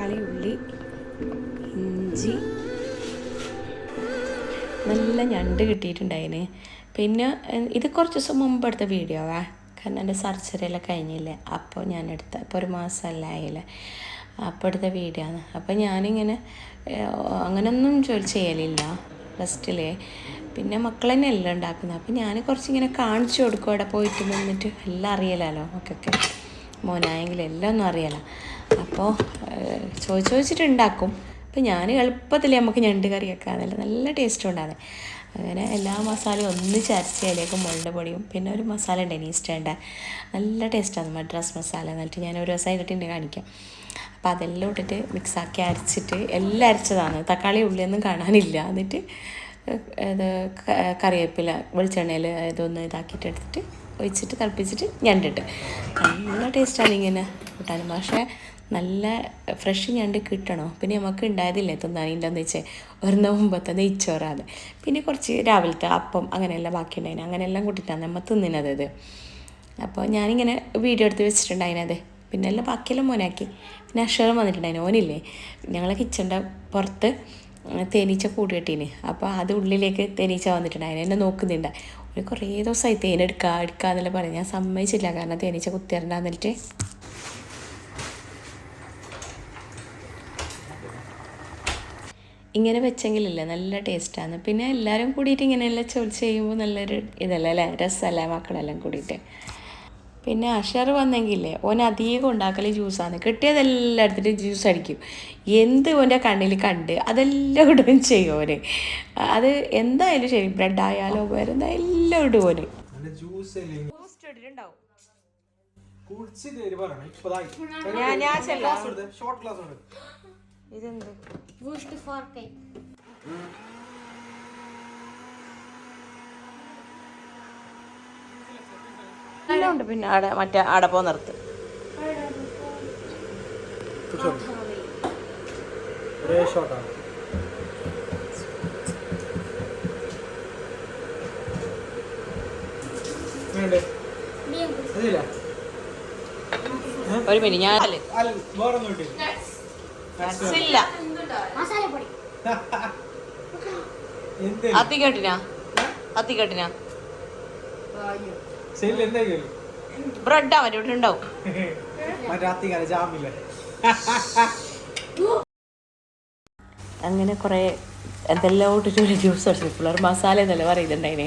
തക്കാളി ഉള്ളി ഇഞ്ചി. നല്ല ഞണ്ട് കിട്ടിയിട്ടുണ്ടായിന്. പിന്നെ ഇത് കുറച്ച് ദിവസം മുമ്പ് എടുത്ത വീഡിയോ ആ. കാരണം എന്റെ സർജറിയെല്ലാം കഴിഞ്ഞില്ലേ? അപ്പോൾ ഞാൻ എടുത്ത ഇപ്പോൾ ഒരു മാസമല്ല ആയില്ലേ? അപ്പോൾ എടുത്ത വീഡിയോ ആണ്. അപ്പോൾ ഞാനിങ്ങനെ അങ്ങനൊന്നും ജോലി ചെയ്യലില്ല. ഫസ്റ്റിലേ പിന്നെ മക്കൾ തന്നെ എല്ലാം ഉണ്ടാക്കുന്നത്? അപ്പോൾ ഞാൻ കുറച്ചിങ്ങനെ കാണിച്ചു കൊടുക്കും അവിടെ പോയിട്ട് നിന്നിട്ട്. എല്ലാം അറിയലാലോ? മക്കൾക്ക്. മോനായെങ്കിലും എല്ലാം ഒന്നും അറിയാലോ. അപ്പോൾ ചോദിച്ച് ചോദിച്ചിട്ട് ഉണ്ടാക്കും അപ്പോൾ ഞാൻ എളുപ്പത്തിൽ നമുക്ക് ഞണ്ട് കറി വെക്കാന്നല്ല നല്ല ടേസ്റ്റ് ഉണ്ടാകുന്നത് അങ്ങനെ എല്ലാ മസാലയും ഒന്നിച്ച് അരച്ച് അതിലേക്ക് മുളക് പൊടിയും പിന്നെ ഒരു മസാല ഉണ്ട് ഈസ്റ്റേണ്ട നല്ല ടേസ്റ്റാണ് മദ്രാസ് മസാല എന്നിട്ട് ഞാൻ ഒരു ദിവസം ഇട്ടിട്ട് കാണിക്കാം. അപ്പോൾ അതെല്ലാം ഇട്ടിട്ട് മിക്സാക്കി അരച്ചിട്ട് എല്ലാം അരച്ചതാണ്. തക്കാളി ഉള്ളിയൊന്നും കാണാനില്ല. എന്നിട്ട് ഇത് കറിവേപ്പില വെളിച്ചെണ്ണയിൽ ഇതൊന്ന് ഇതാക്കിയിട്ട് എടുത്തിട്ട് ഒഴിച്ചിട്ട് തിളപ്പിച്ചിട്ട് ഞണ്ടിട്ട്. നല്ല ടേസ്റ്റാണ് ഇങ്ങനെ കൂട്ടാനും. പക്ഷേ നല്ല ഫ്രഷ് ഞണ്ട് കിട്ടണോ? പിന്നെ നമുക്ക് ഉണ്ടായതില്ലേ തിന്നാനില്ലെന്ന് വെച്ചാൽ ഒരു മുമ്പത്തെ നെയ്ച്ചോറാണ്. പിന്നെ കുറച്ച് രാവിലത്തെ അപ്പം അങ്ങനെയെല്ലാം ബാക്കി ഉണ്ടായിന് അങ്ങനെയെല്ലാം കൂട്ടിയിട്ടാണ് നമ്മൾ തിന്നിനത് ഇത്. അപ്പോൾ ഞാനിങ്ങനെ വീഡിയോ എടുത്ത് വെച്ചിട്ടുണ്ടായിനത് പിന്നെ എല്ലാം ബാക്കിയെല്ലാം മോനാക്കി. പിന്നെ അക്ഷരം വന്നിട്ടുണ്ടായിന്. ഓനില്ലേ ഞങ്ങളെ കിച്ചന്റെ പുറത്ത് തേനീച്ച കൂട് കെട്ടീന്. അപ്പോൾ അത് ഉള്ളിലേക്ക് തേനീച്ച വന്നിട്ടുണ്ടായിന്. എന്നെ നോക്കുന്നുണ്ട്. ഒരു കുറേ ദിവസമായി തേനെടുക്കുക എടുക്കുക എന്നെല്ലാം പറയും ഞാൻ സമ്മതിച്ചില്ല കാരണം തേനീച്ച കുത്തിയറണ്ടാന്നിട്ട് ഇങ്ങനെ വെച്ചെങ്കിലല്ലേ നല്ല ടേസ്റ്റാണ്. പിന്നെ എല്ലാവരും കൂടിയിട്ട് ഇങ്ങനെയെല്ലാം ചോദിച്ച് ചെയ്യുമ്പോൾ നല്ലൊരു ഇതല്ലേ അല്ലേ? രസമല്ലേ മക്കളെല്ലാം കൂടിയിട്ട്? പിന്നെ അഷർ വന്നെങ്കിലേ ഓൻ അധികം ഉണ്ടാക്കൽ ജ്യൂസാണ്. കിട്ടിയതെല്ലാം എടുത്തിട്ട് ജ്യൂസ് അടിക്കും. എന്ത് ഓന്റെ കണ്ണിൽ കണ്ട് അതെല്ലാം ഇടുകയും ചെയ്യും ഓന്. അത് എന്തായാലും ശരി ബ്രെഡ് ആയാലോ വേറെ എല്ലാം ഇടും ഓന്. അതിന്റെ ജ്യൂസ് അല്ലേ? ഉണ്ട് ഞാൻ ഞാൻ ഇതെന്ത്? for cake. ഉണ്ട് പിന്നെ ആടെ മറ്റേ ആടെ പോ നിർത്ത്. ഒരേ മിനിറ്റ് ഞാൻ അല്ല ഇല്ല അത്തി കേട്ടിനാ അത്തി കേട്ടിനാ ഇവിടെ ഉണ്ടാവും. അങ്ങനെ കുറേ എന്തെല്ലാം ഇട്ടിട്ട് ഒരു ജ്യൂസ് അടിച്ചു പിള്ളേർ മസാല എന്നല്ല പറയുന്നുണ്ടായിനെ.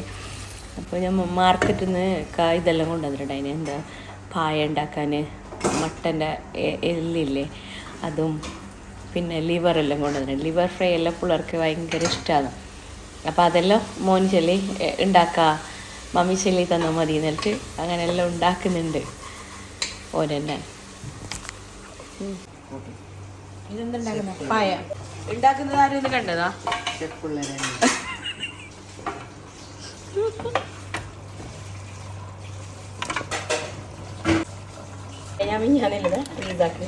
അപ്പോൾ ഞാൻ മാർക്കറ്റിൽ നിന്ന് കായ് ഇതെല്ലാം കൊണ്ടുവന്നിട്ടുണ്ടായിനെ. എന്താ പായ ഉണ്ടാക്കാൻ മട്ടന്റെ എല്ലില്ലേ അതും പിന്നെ ലിവറെല്ലാം കൊണ്ടുവന്നിട്ടുണ്ട്. ലിവർ ഫ്രൈ എല്ലാം പിള്ളേർക്ക് ഭയങ്കര ഇഷ്ടമാണ് അപ്പോൾ അതെല്ലാം മോൻ ചെല്ലി ഉണ്ടാക്കുക മമ്മി ചെല്ലി തന്നാൽ മതി എന്നിട്ട് അങ്ങനെ എല്ലാം ഉണ്ടാക്കുന്നുണ്ട് ഓനെന്നെ ഇതെന്തുണ്ടാക്കുന്ന? പായ ഉണ്ടാക്കുന്നത് ആരും ഇത് കണ്ടതാ? ഞാൻ മിഞ്ഞാന്നില്ലത് ഫ്രീസാക്കി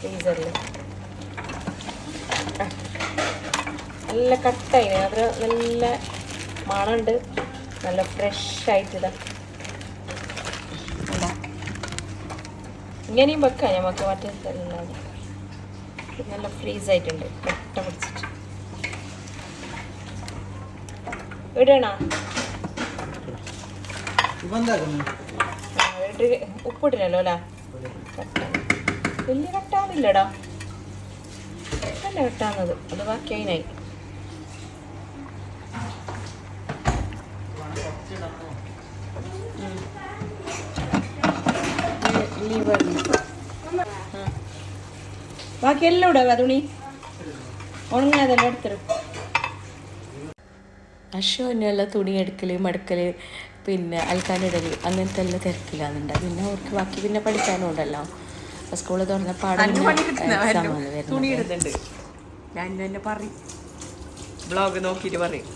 ഫ്രീസറിൽ നല്ല കട്ടായി. അത് നല്ല മണമുണ്ട്. നല്ല ഫ്രഷ് ഇതാ. ഇങ്ങനെയും വെക്കാം. നമുക്ക് മറ്റേ നല്ല ഫ്രീസ് ആയിട്ടുണ്ട്. കട്ട പിടിച്ചിട്ട്. ഇടണോ? ഉപ്പിട്ടില്ലല്ലോ അല്ലേ? വലിയ കട്ടാന്നില്ലടാ നല്ല കട്ടാന്നത് അത് ബാക്കി ലിവർ ബാക്കി എല്ലാം ഇടാ തുണി ഉണങ്ങാതെല്ലാം എടുത്തിടും. അശോനുള്ള തുണി എടുക്കൽ മടക്കൽ പിന്നെ അൽക്കാനിടൽ അങ്ങനത്തെ എല്ലാം തിരക്കില്ലാന്നുണ്ട് പിന്നെ അവർക്ക് ബാക്കി പിന്നെ പഠിക്കാനും ഉണ്ടല്ലോ. സ്കൂൾ സ്കൂളിൽ തുറന്ന ഇടുന്നുണ്ട്. ഞാൻ തന്നെ പറയും. ബ്ലോഗ് നോക്കിയിട്ട് പറയും.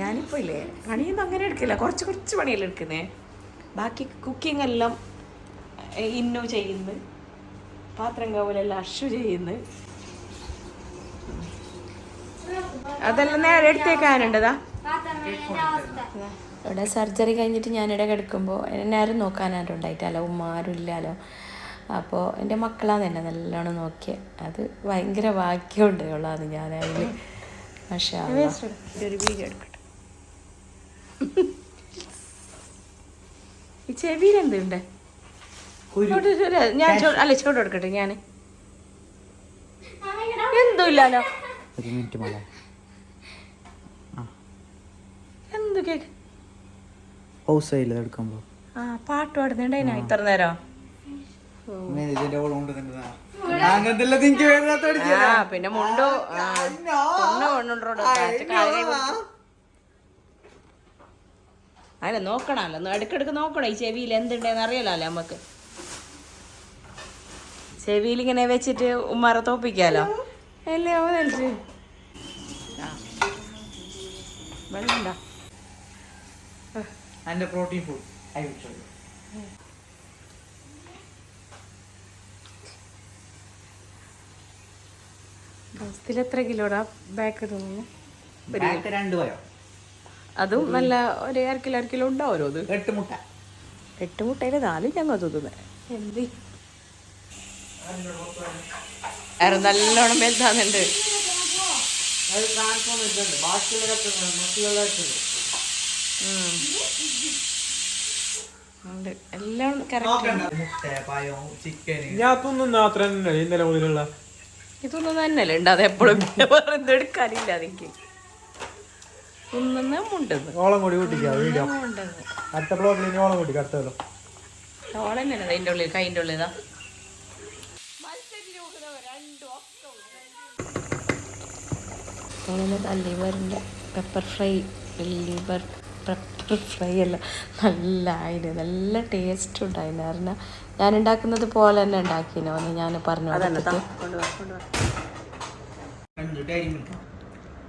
ഞാനിപ്പോൾ ഇല്ലേ പണിയൊന്നും അങ്ങനെ എടുക്കില്ല. കുറച്ച് കുറച്ച് പണിയെല്ലാം എടുക്കുന്നേ? ബാക്കി കുക്കിംഗ് എല്ലാം ഇന്നു ചെയ്യുന്നു. പാത്രം കവലെല്ലാം അഷു ചെയ്യുന്നു. അതെല്ലാം നേരെ എടുത്തേക്കാനുണ്ടതാ ഇവിടെ സർജറി കഴിഞ്ഞിട്ട് ഞാനിവിടെ കിടക്കുമ്പോൾ എന്നെ ആരും നോക്കാനായിട്ട് ഉണ്ടായിട്ടല്ലോ. ഉമ്മ ആരും ഇല്ലല്ലോ. അപ്പോൾ എന്റെ മക്കളാണ് എന്നെ നല്ലോണം നോക്കിയത് അത് ഭയങ്കര ഭാഗ്യമുണ്ട്. ഉള്ളതാണ് ഞാൻ അതിൽ പക്ഷേ ഒരു വീഡിയോ എടുക്കട്ടെ. ഈ ചെവിയിൽ എന്തുണ്ട് ഞാൻ അല്ല ചോട് എടുക്കട്ടെ ഞാൻ എന്തും ഇല്ലല്ലോ ഒരു മിനിറ്റ് മോളെ. എന്തു കേക്ക്? ഹൗസ് ആയില്ല എടുക്കുമ്പോ. ആ പാട്ട് പാടുന്നുണ്ടായിനാ ഇത്ര നേരം. ഇതിന്റെ ഓളം കൊണ്ട് തന്നെ അങ്ങനത്തെ എനിക്ക് വേണ്ടാത്ത ആ പിന്നെ മുണ്ടോ ആ, പൊണ്ണ് കൊണ്ടുണ്ടോ അല്ല നോക്കണമല്ലോ. ഒന്ന് ഇടയ്ക്കിടയ്ക്ക് നോക്കണം? ഈ ചെവിയിൽ എന്തുണ്ടെന്ന് അറിയാലോ നമുക്ക്. ചെവിയിൽ ഇങ്ങനെ വെച്ചിട്ട് ഉമ്മാറെ തോപ്പിക്കാലോ? അല്ലേ അവൻ കളിച്ച് വെള്ളമുണ്ടോ? Protein food I will show ബസ്സിൽ എത്ര കിലോടാ? ബാക്ക് തോന്നുന്നു. രണ്ട് പോയോ? അതും നല്ല ഒരു അര കിലോ അര കിലോ ഉണ്ടാവുമല്ലോ അത് എട്ട് മുട്ട. എട്ട് മുട്ടയിൽ നാലും ഞങ്ങൾ തോന്നുന്നത് എന്ത്? വേറെ നല്ലോണം വലുതാന്നുണ്ട് എല്ലാം കറക്റ്റ് മുട്ട പഴം ചിക്കൻ ഞാൻ തിന്നുന്ന അത്ര തന്നെ ഇന്നലെ മുതലുള്ള ഇതൊന്നും തന്നെയല്ലേ ഉണ്ട് അത് എപ്പോഴും വേറെ എന്തും എടുക്കാനില്ല എനിക്ക്. മുണ്ടെന്ന് ഓളം കൂടി കൂട്ടിക്കാം വീഡിയോ? മുണ്ടെന്ന് അടുത്ത ബ്ലോക്കിൽ ഇനി ഓളം കൂട്ടി അടുത്തല്ലോ ഓളം തന്നെ അതിന്റെ ഉള്ളിൽ കൈന്റെ അങ്ങനെ pepper fry liver pepper fry അല്ല നല്ല ആയിന് നല്ല ടേസ്റ്റ് ഉണ്ടായിരുന്നു കാരണം ഞാൻ ഉണ്ടാക്കുന്നത് പോലെ തന്നെ ഉണ്ടാക്കിനോ. എന്ന് ഞാൻ പറഞ്ഞു കൊടുത്തിട്ട്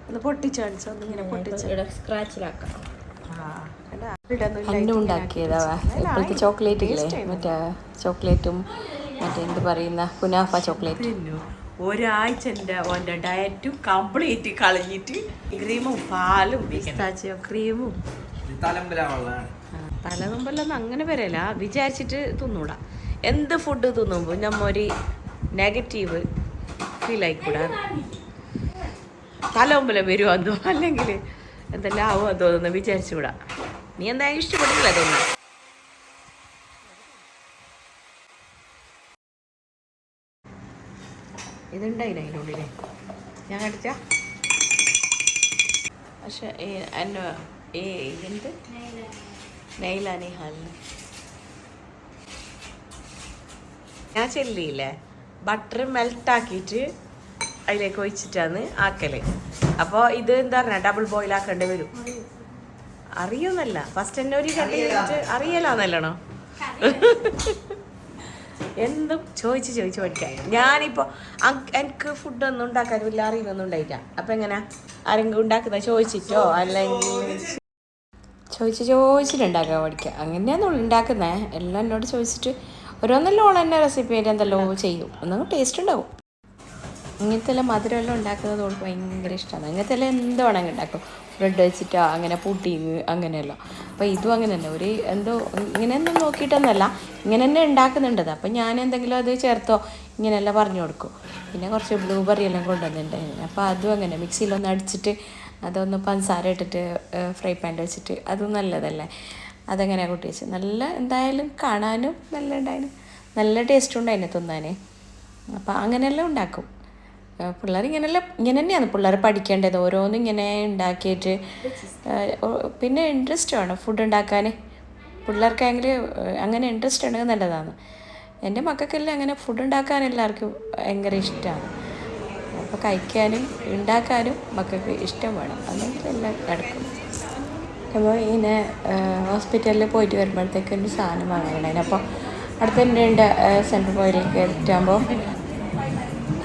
ഒന്ന് പൊട്ടിച്ച് കാണിച്ചോ ഒന്നിങ്ങനെ പൊട്ടിച്ച്. സ്ക്രാച്ചിലാക്കാം അന്നും ഉണ്ടാക്കിയതാ. ഇപ്പോഴത്തെ ചോക്ലേറ്റ് ഇല്ലേ? മറ്റേ ചോക്ലേറ്റും മറ്റേ എന്ത് പറയുന്ന കുനാഫ ചോക്ലേറ്റ് ഒരാഴ്ച എന്റെ ഓന്റെ ഡയറ്റും കംപ്ലീറ്റ് കളഞ്ഞിട്ട് ക്രീമും പാലും പിസ്താച്ചിയോ ക്രീമും തലതുമ്പലൊന്നും അങ്ങനെ വരല്ല വിചാരിച്ചിട്ട് തിന്നൂടാ. എന്ത് ഫുഡ് തിന്നുമ്പോൾ നമ്മ ഒരു നെഗറ്റീവ് ഫീൽ ആയിക്കൂടാ. തലമുമ്പലം വരുമോ എന്തോ അല്ലെങ്കിൽ എന്തെല്ലാം ആവുമോ എന്തോ എന്ന് വിചാരിച്ചുകൂടാ. നീ എന്താ ഇഷ്ടപ്പെട്ടില്ല തോന്നുന്നു ഇതുണ്ടായില്ല അതിന്റെ ഉള്ളിൽ ഞാൻ കടിച്ച പക്ഷെ എന്നെ ഈ ഇതെന്ത്? നെയ്ലാനി ഹാലിന് ഞാൻ ചെല്ലിയില്ലേ? ബട്ടർ മെൽട്ടാക്കിയിട്ട് അതിലേക്ക് ഒഴിച്ചിട്ടാണ് ആക്കൽ. അപ്പോൾ ഇത് എന്താ പറഞ്ഞ ഡബിൾ ബോയിൽ ആക്കേണ്ടി വരും. അറിയുന്നല്ല. ഫസ്റ്റ് എന്നെ ഒരു കട്ടി കഴിഞ്ഞിട്ട് അറിയലാന്നല്ലണോ എന്തും ചോദിച്ച് ചോദിച്ച് പഠിക്കാം ഞാനിപ്പോൾ എനിക്ക് ഫുഡൊന്നും ഉണ്ടാക്കാൻ വലിയ അറിവൊന്നും ഉണ്ടായില്ല. അപ്പം എങ്ങനെ? ആരെങ്കിലും ഉണ്ടാക്കുന്ന ചോദിച്ചിട്ടോ? അല്ലെങ്കിൽ ചോദിച്ച് ചോദിച്ചിട്ടുണ്ടാക്കാൻ പഠിക്കുക അങ്ങനെയാണെന്നുള്ളു ഉണ്ടാക്കുന്നേ. എല്ലാം എന്നോട് ചോദിച്ചിട്ട് ഓരോന്നെല്ലാം ഓൾ തന്നെ റെസിപ്പി ആയിട്ട് എന്തെല്ലോ ചെയ്യും. ഒന്നും ടേസ്റ്റ് ഉണ്ടാവും. ഇങ്ങനത്തെ എല്ലാം മധുരമെല്ലാം ഉണ്ടാക്കുന്നത് ഓൾക്ക് ഭയങ്കര ഇഷ്ടമാണ് ഇങ്ങനത്തെ എല്ലാം എന്ത് വേണമെങ്കിൽ ഉണ്ടാക്കും. ബ്രെഡ് വെച്ചിട്ടോ അങ്ങനെ പുഡിങ് അങ്ങനെയല്ലോ. അപ്പോൾ ഇതും അങ്ങനെ തന്നെ ഒരു എന്തോ ഇങ്ങനെയൊന്നും നോക്കിയിട്ടൊന്നല്ല ഇങ്ങനെ തന്നെ ഉണ്ടാക്കുന്നുണ്ടത് അപ്പം ഞാൻ എന്തെങ്കിലും അത് ചേർത്തോ? ഇങ്ങനെയെല്ലാം പറഞ്ഞു കൊടുക്കും. പിന്നെ കുറച്ച് ബ്ലൂബെറി എല്ലാം കൊണ്ടുവന്നിട്ടുണ്ടായിരുന്നു അപ്പോൾ അതും അങ്ങനെ മിക്സിയിലൊന്ന് അടിച്ചിട്ട് അതൊന്ന് പഞ്ചസാര ഇട്ടിട്ട് ഫ്രൈ പാനിൽ വെച്ചിട്ട് അതും നല്ലതല്ലേ? അതങ്ങനെ കൂട്ടി വെച്ച്? നല്ല എന്തായാലും കാണാനും നല്ല ഉണ്ടായിരുന്നു നല്ല ടേസ്റ്റ് ഉണ്ടായിരുന്നു തിന്നാൻ അപ്പോൾ അങ്ങനെയെല്ലാം ഉണ്ടാക്കും. പിള്ളേർ ഇങ്ങനെയല്ല ഇങ്ങനെ തന്നെയാണ് പിള്ളേർ പഠിക്കേണ്ടത്. ഓരോന്നും ഇങ്ങനെ ഉണ്ടാക്കിയിട്ട് പിന്നെ ഇൻട്രസ്റ്റ് വേണം. ഫുഡ് ഉണ്ടാക്കാൻ പിള്ളേർക്കാണെങ്കിൽ അങ്ങനെ ഇൻട്രസ്റ്റ് ഉണ്ടെങ്കിൽ നല്ലതാണ്. എന്റെ മക്കൾക്കെല്ലാം അങ്ങനെ ഫുഡ് ഉണ്ടാക്കാൻ എല്ലാവർക്കും ഭയങ്കര ഇഷ്ടമാണ് അപ്പോൾ കഴിക്കാനും ഉണ്ടാക്കാനും മക്കൾക്ക് ഇഷ്ടം വേണം. അല്ലെങ്കിൽ എല്ലാം നടക്കും. അപ്പോൾ ഇങ്ങനെ ഹോസ്പിറ്റലിൽ പോയിട്ട് വരുമ്പോഴത്തേക്കും ഒരു സാധനം വാങ്ങാനുണ്ടായിരുന്നു അപ്പോൾ അടുത്ത രണ്ട് സെൻട്രൽ പോയിലേക്ക് എത്തുമ്പോൾ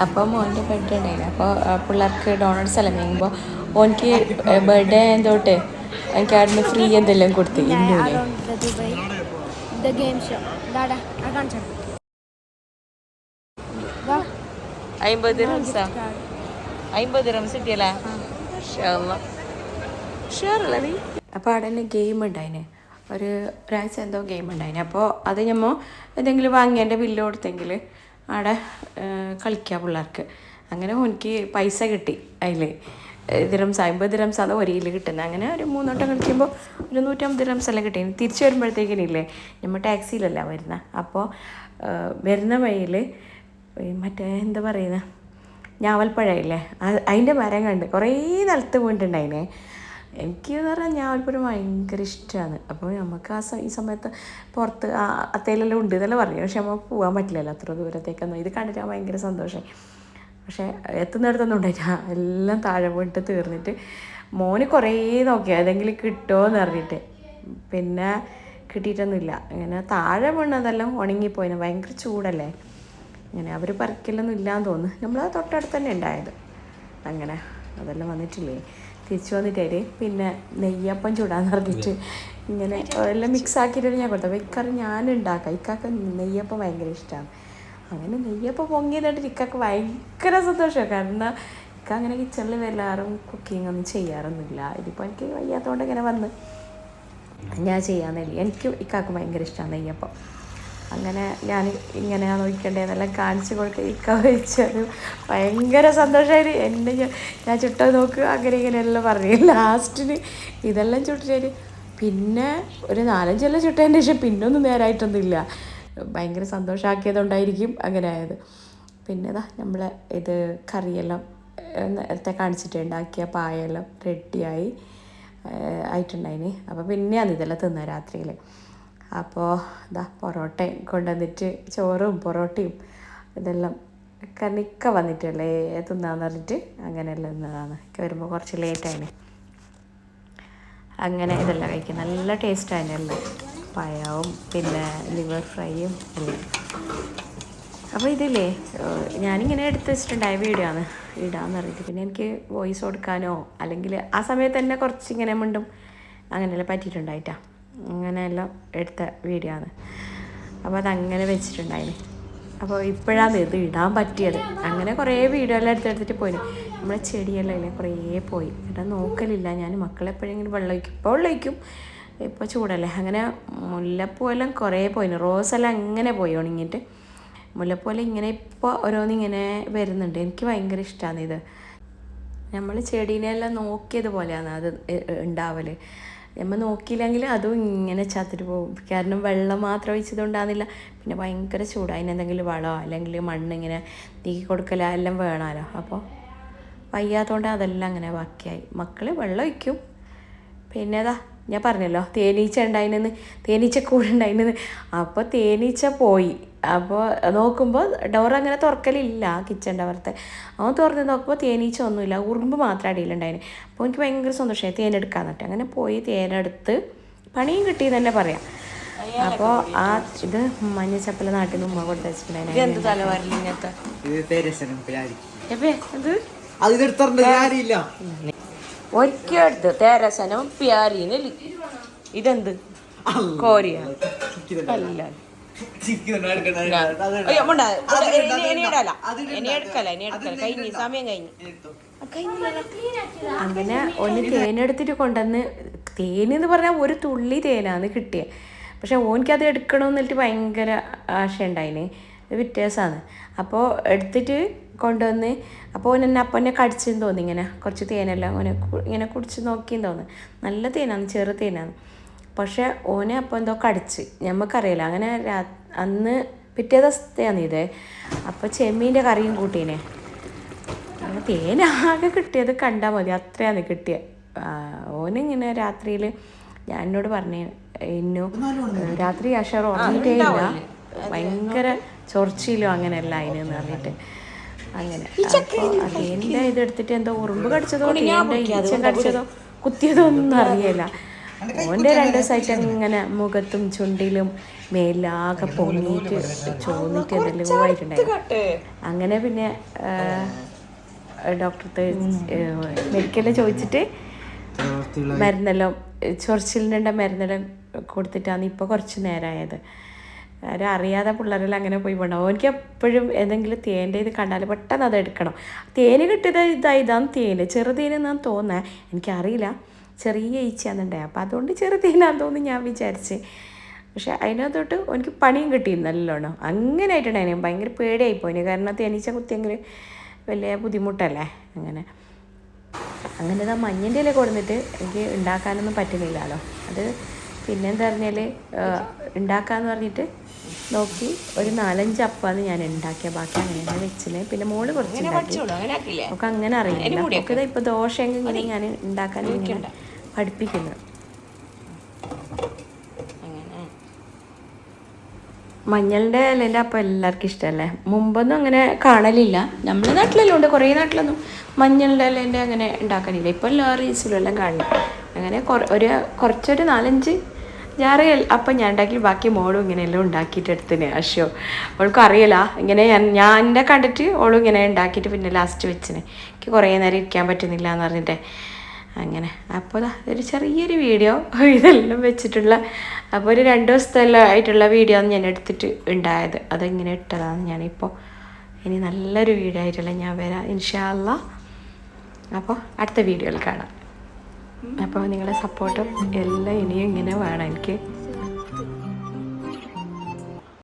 അപ്പോൾ മോന്റെ ബർത്ത്ഡേ ഉണ്ടായിരുന്നു. അപ്പോൾ പിള്ളേർക്ക് ഡോണറ്റ്സ് എല്ലാം വാങ്ങുമ്പോൾ ഓനിക്ക് ബർത്ത്ഡേ എന്തോട്ട്? എനിക്ക് അവിടുന്ന് ഫ്രീ എന്തെല്ലാം കൊടുത്ത്. Da. അമ്പത് റംസാ അമ്പത് റംസ് കിട്ടിയല്ലേ? ഷുവറല്ല നീ. അപ്പോൾ അവിടെ തന്നെ ഗെയിം ഉണ്ടായിന്. ഒരു ഒരാഴ്ച എന്തോ ഗെയിം ഉണ്ടായിന്. അപ്പോൾ അത് ഞമ്മ എന്തെങ്കിലും വാങ്ങിയതിന്റെ ബില്ല് കൊടുത്തെങ്കിൽ അവിടെ കളിക്കുക പിള്ളേർക്ക്. അങ്ങനെ എനിക്ക് പൈസ കിട്ടി അതിൽ ദിരംസ അമ്പത് ദിറംസ് അത് ഒരേയിൽ കിട്ടുന്നത് അങ്ങനെ ഒരു മൂന്നോട്ടം കളിക്കുമ്പോൾ ഒരു നൂറ്റമ്പത് ദിറംസ് എല്ലാം കിട്ടി തിരിച്ചു വരുമ്പോഴത്തേക്കിനില്ലേ നമ്മൾ ടാക്സിയിലല്ല വരുന്നത് അപ്പോൾ വരുന്ന വഴിയിൽ മറ്റേ എന്താ പറയുന്നത് ഞാവൽപ്പഴയില്ലേ അത് അതിന്റെ മരം കണ്ട് കുറേ നിലത്ത് വീണിട്ടുണ്ടായിനെ. എനിക്ക് എന്ന് പറഞ്ഞാൽ ഞാൻ ഞാവൽപ്പഴം ഭയങ്കര ഇഷ്ടമാണ് അപ്പോൾ നമുക്ക് ആ ഈ സമയത്ത് പുറത്ത് അത്തേലെല്ലാം ഉണ്ട് എന്നല്ല പറഞ്ഞു. പക്ഷെ നമുക്ക് പോകാൻ പറ്റില്ലല്ലോ അത്ര ദൂരത്തേക്കൊന്നും. ഇത് കണ്ടിട്ട് ഞാൻ ഭയങ്കര സന്തോഷമായി പക്ഷേ എത്തുന്നിടത്തൊന്നും ഉണ്ടായില്ല. എല്ലാം താഴെ പോയിട്ട് തീർന്നിട്ട് മോന് കുറേ നോക്കി. ഏതെങ്കിലും കിട്ടുമോ എന്ന് അറിഞ്ഞിട്ട്. പിന്നെ കിട്ടിയിട്ടൊന്നുമില്ല. അങ്ങനെ താഴെ വീണതെല്ലാം ഉണങ്ങിപ്പോയിന്. ഭയങ്കര ചൂടല്ലേ. അങ്ങനെ അവർ പറിക്കലൊന്നും ഇല്ലാന്ന് തോന്നുന്നു. നമ്മൾ തൊട്ടടുത്ത് തന്നെ ഉണ്ടായത്. അങ്ങനെ അതെല്ലാം വന്നിട്ടില്ലേ. തിരിച്ചു വന്നിട്ടേ പിന്നെ നെയ്യപ്പം ചൂടാന്ന് പറഞ്ഞിട്ട് ഇങ്ങനെ എല്ലാം മിക്സ് ആക്കിയിട്ട് ഞാൻ കൊടുത്തു അപ്പോൾ ഇക്കറി ഞാൻ ഉണ്ടാക്കാം. ഇക്കാക്ക് നെയ്യപ്പം ഭയങ്കര ഇഷ്ടമാണ് അങ്ങനെ നെയ്യപ്പം പൊങ്ങിയതായിട്ട് ഇക്കാക്ക് ഭയങ്കര സന്തോഷമാണ്. കാരണം ഇക്ക അങ്ങനെ കിച്ചണിൽ വല്ലാറും കുക്കിംഗ് ഒന്നും ചെയ്യാറൊന്നുമില്ല. ഇതിപ്പോൾ എനിക്ക് വയ്യാത്തതുകൊണ്ട് ഇങ്ങനെ വന്ന് ഞാൻ ചെയ്യാന്നില്ല എനിക്ക് ഇക്കാക്ക് ഭയങ്കര ഇഷ്ടമാണ് നെയ്യപ്പം. അങ്ങനെ ഞാൻ ഇങ്ങനെയാണ് നോക്കേണ്ടതെന്നെല്ലാം കാണിച്ചു കൊടുക്കുക ഇക്ക വെച്ചൊരു ഭയങ്കര സന്തോഷമായിരുന്നു എന്നെ ഞാൻ ചുട്ട നോക്കുക അങ്ങനെ ഇങ്ങനെയെല്ലാം പറഞ്ഞു. ലാസ്റ്റിന് ഇതെല്ലാം ചുട്ടിട്ട് പിന്നെ ഒരു നാലഞ്ചെല്ലാം ചുട്ടതിന്റെ ശേഷം പിന്നെ ഒന്നും നേരായിട്ടൊന്നുമില്ല. ഭയങ്കര സന്തോഷമാക്കിയതുകൊണ്ടായിരിക്കും അങ്ങനെ ആയത്. പിന്നെ ഇതാ നമ്മൾ ഇത് കറിയെല്ലാം നേരത്തെ കാണിച്ചിട്ട് ഉണ്ടാക്കിയ പായെല്ലാം റെഡിയായി ആയിട്ടുണ്ടായിന്. അപ്പോൾ പിന്നെയാണ് ഇതെല്ലാം തിന്നത് രാത്രിയിൽ അപ്പോൾ ഇതാ പൊറോട്ടയും കൊണ്ടുവന്നിട്ട് ചോറും പൊറോട്ടയും ഇതെല്ലാം കണിക്ക വന്നിട്ടല്ലേ തിന്നാന്ന് പറഞ്ഞിട്ട് അങ്ങനെയെല്ലാം തിന്നതാണ്. ഒക്കെ വരുമ്പോൾ കുറച്ച് ലേറ്റായിന് അങ്ങനെ ഇതെല്ലാം കഴിക്കും. നല്ല ടേസ്റ്റാണ് എല്ലാം. പഴവും പിന്നെ ലിവർ ഫ്രൈയും എല്ലാം. അപ്പോൾ ഇതില്ലേ ഞാനിങ്ങനെ എടുത്ത് വെച്ചിട്ടുണ്ടായ വീഡിയോ ആണ്. ഇടാന്ന് പറഞ്ഞിട്ട്. പിന്നെ എനിക്ക് വോയിസ് കൊടുക്കാനോ അല്ലെങ്കിൽ ആ സമയത്ത് തന്നെ കുറച്ചിങ്ങനെ മിണ്ടും. അങ്ങനെയെല്ലാം പറ്റിയിട്ടുണ്ടായിട്ടാ. അങ്ങനെയെല്ലാം എടുത്ത വീഡിയോ ആണ്. അപ്പോൾ അതങ്ങനെ വെച്ചിട്ടുണ്ടായിന്. അപ്പോൾ ഇപ്പോഴാണ് ഇത് ഇടാൻ പറ്റിയത്. അങ്ങനെ കുറേ വീഡിയോ എല്ലാം എടുത്തെടുത്തിട്ട് പോയി നമ്മളെ ചെടിയെല്ലാം ഇല്ലേ കുറേ പോയി. ഇടാൻ നോക്കലില്ല. ഞാൻ മക്കളെപ്പോഴെങ്കിലും വെള്ളം ഒഴിക്കും. ഇപ്പോൾ വെള്ളം ഒഴിക്കും. ഇപ്പോൾ ചൂടല്ലേ? അങ്ങനെ മുല്ലപ്പൂവെല്ലാം കുറേ പോയിന്. റോസെല്ലാം അങ്ങനെ പോയി ഉണങ്ങിയിട്ട്. മുല്ലപ്പൂവെല്ലാം ഇങ്ങനെ ഇപ്പോൾ ഓരോന്നിങ്ങനെ വരുന്നുണ്ട്. എനിക്ക് ഭയങ്കര ഇഷ്ടമാണ് ഇത്. നമ്മൾ ചെടീനെല്ലാം നോക്കിയതുപോലെയാണ് അത് ഇ- ഉണ്ടാവൽ. നമ്മൾ നോക്കിയില്ലെങ്കിൽ അതും ഇങ്ങനെ ചത്തിട്ട് പോകും. കാരണം വെള്ളം മാത്രം ഒഴിച്ചതുകൊണ്ടാകുന്നില്ല പിന്നെ ഭയങ്കര ചൂട്. അതിനെന്തെങ്കിലും വളമോ അല്ലെങ്കിൽ മണ്ണ് ഇങ്ങനെ നീക്കി കൊടുക്കലോ എല്ലാം വേണമല്ലോ. അപ്പോൾ വയ്യാത്തതുകൊണ്ട് അതെല്ലാം അങ്ങനെ ബാക്കിയായി. മക്കൾ വെള്ളം ഒഴിക്കും. പിന്നെ അതാ ഞാൻ പറഞ്ഞല്ലോ തേനീച്ച ഉണ്ടായിരുന്നു തേനീച്ച കൂടെ ഉണ്ടായിനെന്ന്. അപ്പോൾ തേനീച്ച പോയി. അപ്പോൾ നോക്കുമ്പോൾ ഡോർ അങ്ങനെ തുറക്കലില്ല കിച്ചൺ അവിടുത്തെ അവൻ തുറന്ന് നോക്കുമ്പോൾ തേനീച്ച ഒന്നുമില്ല ഉറുമ്പ് മാത്രം അടിയിലുണ്ടായിന്. അപ്പോൾ എനിക്ക് ഭയങ്കര സന്തോഷമായി തേനെടുക്കാൻ നട്ടെ അങ്ങനെ പോയി തേനെടുത്ത് പണിയും കിട്ടി എന്ന് തന്നെ പറയാം. അപ്പോൾ ആ ഇത് മഞ്ഞച്ചപ്പല നാട്ടിൽ നിന്ന് ഉമ്മ കൊടുത്ത് വെച്ചിട്ടുണ്ടായിരുന്നു ഇത് തേരസനം പ്യാരീന് ഇതെന്ത്? കോരിയ. അല്ല. അങ്ങനെ ഒന്ന് തേനെടുത്തിട്ട് കൊണ്ടുവന്ന് തേനെന്ന് പറഞ്ഞാൽ ഒരു തുള്ളി തേനാന്ന് കിട്ടിയത് പക്ഷെ ഓനിക്കത് എടുക്കണമെന്നിട്ട് ഭയങ്കര ആശയുണ്ടായിന്. ഇത് വ്യത്യാസമാണ് അപ്പോൾ എടുത്തിട്ട് കൊണ്ടുവന്ന് അപ്പോൾ ഓൻ എന്നെ അപ്പം എന്നെ കടിച്ചെന്ന് തോന്നി ഇങ്ങനെ. കുറച്ച് തേനെല്ലാം ഓനെ ഇങ്ങനെ കുടിച്ച് നോക്കിയെന്ന് തോന്നുന്നു നല്ല തേനാണ് ചെറു തേനാണ്. പക്ഷേ ഓനെ അപ്പോൾ എന്തോ കടിച്ച്. ഞമ്മക്കറിയില്ല. അങ്ങനെ രാ അന്ന് പിറ്റേ ദിവസത്തെയാണ് ഇത്. അപ്പോൾ ചെമ്മീന്റെ കറിയും കൂട്ടീനെ. അങ്ങനെ തേനാകെ കിട്ടിയത് കണ്ടാൽ മതി. അത്രയാണ് കിട്ടിയത് ഓനിങ്ങനെ രാത്രിയിൽ ഞാൻ എന്നോട് പറഞ്ഞു ഇന്നു രാത്രി അഷർ ഉറങ്ങിയിട്ടേ ഇല്ല. ഭയങ്കര ചൊറിച്ചിലും അങ്ങനെയല്ല അതിനെന്ന് പറഞ്ഞിട്ട്. അങ്ങനെ. അപ്പോൾ തേനിന്റെ ഇതെടുത്തിട്ട് എന്തോ ഉറുമ്പ് കടിച്ചതോ ഈച്ചം ഈച്ച കടിച്ചതോ കുത്തിയതോ ഒന്നും അറിയില്ല ഓന്റെ രണ്ട് ദിവസമായിട്ട് ഇങ്ങനെ മുഖത്തും ചുണ്ടിലും മേലാകെ പൊങ്ങിയിട്ട് ചോന്നിട്ട് എന്തെല്ലാം ആയിട്ടുണ്ടായിരുന്നു അങ്ങനെ പിന്നെ ഡോക്ടറത്തെ മെഡിക്കലിൽ ചോദിച്ചിട്ട് മരുന്നെല്ലാം ചൊറിച്ചിലിന്റെ മരുന്നെല്ലാം കൊടുത്തിട്ടാണ് ഇപ്പോൾ കുറച്ച് നേരമായത് ആരും അറിയാതെ പിള്ളേരെല്ലാം അങ്ങനെ പോയി പോകണം എനിക്ക് എപ്പോഴും എന്തെങ്കിലും തേന്റെ ഇത് കണ്ടാൽ പെട്ടെന്ന് അത് എടുക്കണം. തേന് കിട്ടിയത് ഇതാ ഇതാണ് തേന്. ചെറുതേനെന്നാണ് തോന്നുന്നത് എനിക്കറിയില്ല. ചെറിയ ഈച്ചയാണെന്നുണ്ടേ അപ്പോൾ അതുകൊണ്ട് ചെറുതേനാന്ന് തോന്നി ഞാൻ വിചാരിച്ച്. പക്ഷേ അതിനകത്തോട്ട് എനിക്ക് പണിയും കിട്ടി നല്ലോണം. അങ്ങനെ ആയിട്ടുണ്ടായിരുന്നു ഭയങ്കര പേടിയായിപ്പോയിന്. കാരണം തേനീച്ച കുത്തിയെങ്കിൽ വലിയ ബുദ്ധിമുട്ടല്ലേ? അങ്ങനെ. അങ്ങനെ ഇതാ മഞ്ഞിന്റെ ഇല കൊടുത്തിട്ട് എനിക്ക് ഉണ്ടാക്കാനൊന്നും പറ്റുന്നില്ലല്ലോ. അത് പിന്നെ എന്താ പറഞ്ഞാൽ ഉണ്ടാക്കാന്ന് പറഞ്ഞിട്ട് നോക്കി ഒരു നാലഞ്ച് അപ്പാണ് ഞാൻ ഉണ്ടാക്കിയ ബാക്കി അങ്ങനെ വെച്ചിന് പിന്നെ മോൾ കുറച്ച് ഉണ്ടാക്കി അങ്ങനെ ആക്കില്ലേ ഒക്കെ അങ്ങനെ അറിയില്ല. ഒക്കെ ഇപ്പൊ ദോശയെങ്കിൽ ഇങ്ങനെ ഞാൻ ഉണ്ടാക്കാൻ ഇങ്ങനെ പഠിപ്പിക്കുന്നു. അങ്ങനെ മഞ്ഞളിന്റെ ഇലേന്റെ അപ്പം എല്ലാവർക്കും ഇഷ്ടമല്ലേ മുമ്പൊന്നും അങ്ങനെ കാണലില്ല. നമ്മുടെ നാട്ടിലെല്ലാം ഉണ്ട് കുറേ നാട്ടിലൊന്നും മഞ്ഞളുടെ ഇലേന്റെ അങ്ങനെ ഉണ്ടാക്കാനില്ല ഇപ്പോൾ എല്ലാ റീസിലും എല്ലാം കാണും. അങ്ങനെ ഒരു കുറച്ചൊരു നാലഞ്ച് ജാറ് അപ്പം ഞാൻ ഉണ്ടാക്കി ബാക്കി മോളും ഇങ്ങനെ എല്ലാം ഉണ്ടാക്കിയിട്ട് എടുത്തിന് അശോ അവൾക്ക് അറിയില്ല ഇങ്ങനെ ഞാൻ ഞാൻ എന്നെ കണ്ടിട്ട് ഓളും ഇങ്ങനെ ഉണ്ടാക്കിയിട്ട് പിന്നെ ലാസ്റ്റ് വെച്ചിന്. എനിക്ക് കുറേ നേരം ഇരിക്കാൻ പറ്റുന്നില്ല എന്ന് പറഞ്ഞിട്ട്. അങ്ങനെ അപ്പോൾ ഒരു ചെറിയൊരു വീഡിയോ ഇതെല്ലാം വെച്ചിട്ടുള്ള അപ്പോൾ ഒരു രണ്ട് ദിവസത്തെല്ലാം ആയിട്ടുള്ള വീഡിയോ ആണ് ഞാൻ എടുത്തിട്ട് ഉണ്ടായത്. അതിങ്ങനെ ഇട്ടതാണ് ഞാനിപ്പോൾ ഇനി നല്ലൊരു വീഡിയോ ആയിട്ടുള്ള ഞാൻ വരാം ഇൻഷാല്ല അപ്പോൾ അടുത്ത വീഡിയോയിൽ കാണാം. അപ്പോൾ നിങ്ങളുടെ സപ്പോർട്ടും എല്ലാം ഇനിയും ഇങ്ങനെ വേണം. എനിക്ക്